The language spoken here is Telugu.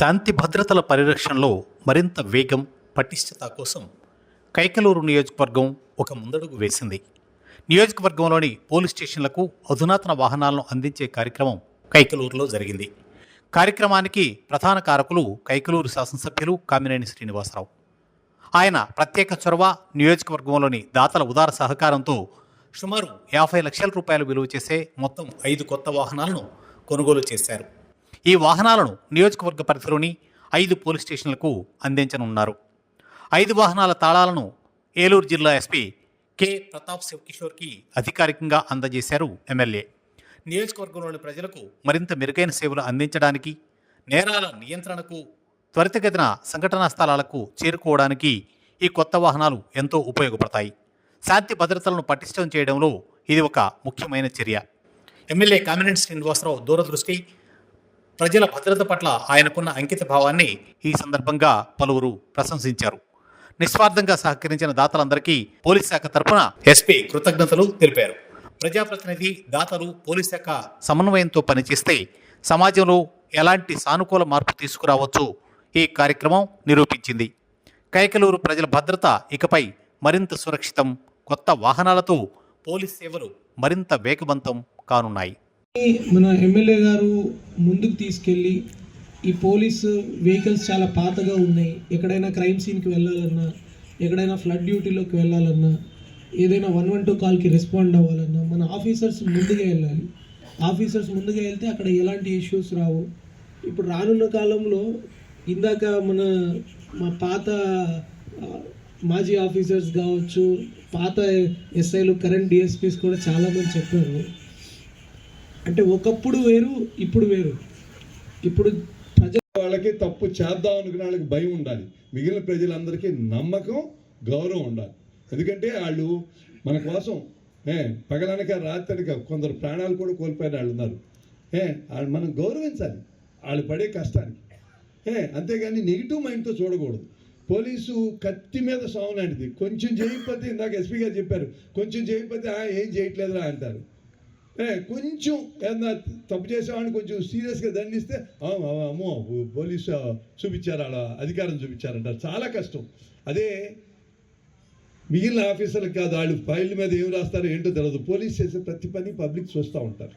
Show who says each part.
Speaker 1: శాంతి భద్రతల పరిరక్షణలో మరింత వేగం పటిష్టత కోసం కైకలూరు నియోజకవర్గం ఒక ముందడుగు వేసింది. నియోజకవర్గంలోని పోలీస్ స్టేషన్లకు అధునాతన వాహనాలను అందించే కార్యక్రమం కైకలూరులో జరిగింది. కార్యక్రమానికి ప్రధాన కారకులు కైకలూరు శాసనసభ్యులు కామినేని శ్రీనివాసరావు. ఆయన ప్రత్యేక చొరవ నియోజకవర్గంలోని దాతల ఉదార సహకారంతో సుమారు యాభై లక్షల రూపాయలు విలువ చేసే మొత్తం ఐదు కొత్త వాహనాలను కొనుగోలు చేశారు. ఈ వాహనాలను నియోజకవర్గ పరిధిలోని ఐదు పోలీస్ స్టేషన్లకు అందించనున్నారు. ఐదు వాహనాల తాళాలను ఏలూరు జిల్లా ఎస్పీ కె ప్రతాప్ శివకిషోర్కి అధికారికంగా అందజేశారు ఎమ్మెల్యే. నియోజకవర్గంలోని ప్రజలకు మరింత మెరుగైన సేవలు అందించడానికి నేరాల నియంత్రణకు త్వరితగతిన సంఘటనా స్థలాలకు చేరుకోవడానికి ఈ కొత్త వాహనాలు ఎంతో ఉపయోగపడతాయి. శాంతి భద్రతలను పటిష్టం చేయడంలో ఇది ఒక ముఖ్యమైన చర్య. ఎమ్మెల్యే కామినేని శ్రీనివాసరావు దూరదృష్టి ప్రజల భద్రత పట్ల ఆయనకున్న అంకిత భావాన్ని ఈ సందర్భంగా పలువురు ప్రశంసించారు. నిస్వార్థంగా సహకరించిన దాతలందరికీ పోలీస్ శాఖ తరపున ఎస్పీ కృతజ్ఞతలు తెలిపారు. ప్రజాప్రతినిధి దాతలు పోలీస్ శాఖ సమన్వయంతో పనిచేస్తే సమాజంలో ఎలాంటి సానుకూల మార్పు తీసుకురావచ్చో ఈ కార్యక్రమం నిరూపించింది. కైకలూరు ప్రజల భద్రత ఇకపై మరింత సురక్షితం కొత్త వాహనాలతో పోలీస్ సేవలు మరింత వేగవంతం కానున్నాయి.
Speaker 2: మన ఎమ్మెల్యే గారు ముందుకు తీసుకెళ్ళి ఈ పోలీస్ వెహికల్స్ చాలా పాతగా ఉన్నాయి. ఎక్కడైనా క్రైమ్ సీన్కి వెళ్ళాలన్నా ఎక్కడైనా ఫ్లడ్ డ్యూటీలోకి వెళ్ళాలన్నా ఏదైనా వన్ వన్ టూ కాల్కి రెస్పాండ్ అవ్వాలన్నా మన ఆఫీసర్స్ ముందుగా వెళ్ళాలి. ఆఫీసర్స్ ముందుగా వెళ్తే అక్కడ ఎలాంటి ఇష్యూస్ రావు. ఇప్పుడు రానున్న కాలంలో ఇందాక మన మా పాత మాజీ ఆఫీసర్స్ కావచ్చు పాత ఎస్ఐలు కరెంట్ డిఎస్పీస్ కూడా చాలామంది చెప్పారు. అంటే ఒకప్పుడు వేరు ఇప్పుడు వేరు. ఇప్పుడు ప్రజల
Speaker 3: వాళ్ళకి తప్పు చేద్దాం అనుకున్న వాళ్ళకి భయం ఉండాలి. మిగిలిన ప్రజలందరికీ నమ్మకం గౌరవం ఉండాలి. ఎందుకంటే వాళ్ళు మన కోసం ఏ పగలనక రాత్రనక కొందరు ప్రాణాలు కూడా కోల్పోయిన వాళ్ళు ఉన్నారు. ఏ వాళ్ళు మనం గౌరవించాలి. వాళ్ళు పడే కష్టానికి. ఏ అంతేగాని నెగిటివ్ మైండ్తో చూడకూడదు. పోలీసు కత్తి మీద సాగు లాంటిది. కొంచెం చేయకపోతే ఇందాక ఎస్పీ గారు చెప్పారు. కొంచెం చేయకపోతే ఏం చేయట్లేదురా అంటారు. కొంచెం ఏదన్నా తప్పు చేసేవాడిని కొంచెం సీరియస్గా దండిస్తే అమ్మో పోలీసు చూపించారు అలా అధికారం చూపించారంట చాలా కష్టం. అదే మిగిలిన ఆఫీసర్లకు కాదు వాళ్ళు ఫైల్ మీద ఏం రాస్తారో ఏంటో తెలియదు పోలీస్ చేసే ప్రతి పని పబ్లిక్ చూస్తూ ఉంటారు.